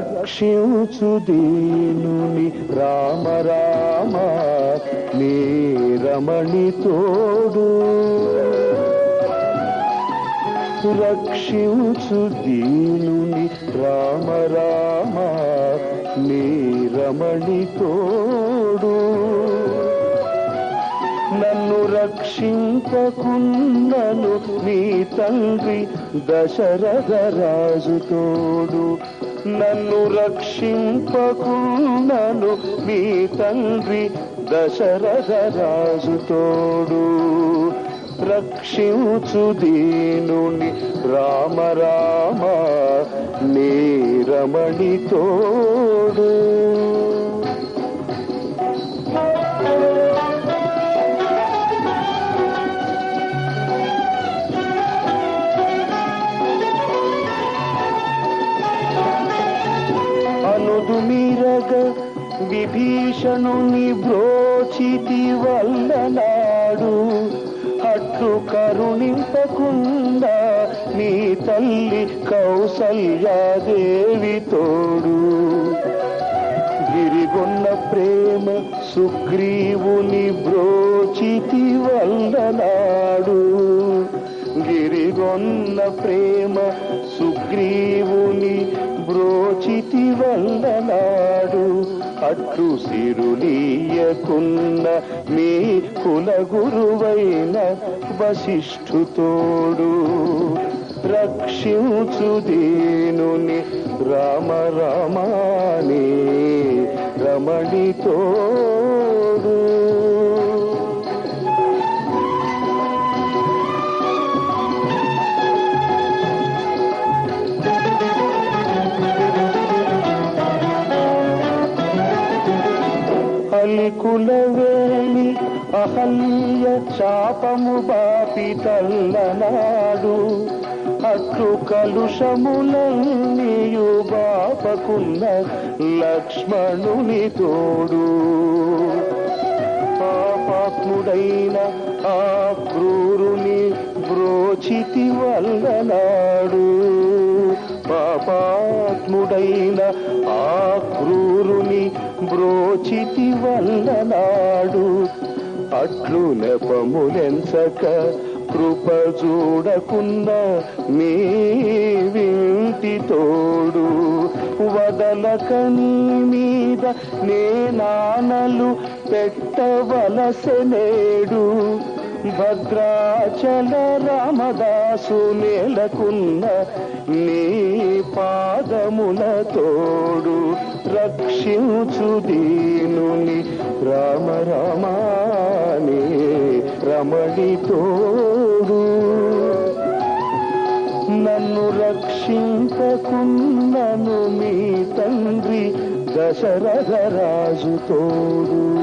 రక్షించు దీనుని రామ రామ నీ రమణి తోడు. రక్షించు దీనుని రామ రామ నీ రమణి తోడు. నన్ను రక్షింపకున్నను నీ తండ్రి దశరథ రాజు తోడు. నన్ను రక్షింపకున్నను మీ తండ్రి దశరథ రాజుతోడు రక్షించు దీనుని రామ రామ నీ రమణితో విభీషణుని బ్రోచితి వల్లనాడు. అట్లు కరుణింపకుండా నీ తల్లి కౌసల్యాదేవి తోడు. గిరిగొన్న ప్రేమ సుగ్రీవుని బ్రోచితి వల్లనాడు. గిరిగొన్న ప్రేమ సుగ్రీవుని బ్రోచితి వందనాడు. అట్టు సిరులీయకున్న మీ కుల గురువైన వశిష్ఠుతోడు రక్షించు దీనుని రామ రామాని రమణి అహల్య చాపము బాపి తల్లనాడు. అట్లు కలుషములన్నీయు బాపకున్న లక్ష్మణుని తోడు. పాపాత్ముడైన ఆ క్రూరుని బ్రోచితి వల్లనాడు. పాపాత్ముడైన ఆ క్రూరు బ్రోచితి వల్లనాడు అట్లు నెపములెంచక కృప చూడకున్న మీ వింటి తోడు వదలక నీ మీద నే నానలు పెట్టవలసనేడు భద్రాచల రామదాసు నేలకున్న నీ పాదముల తోడు రక్షించు దీనుని. రామ రామాని రమణి తోడు. నన్ను రక్షించకున్నను మీ తండ్రి దశరథ రాజు తోడు.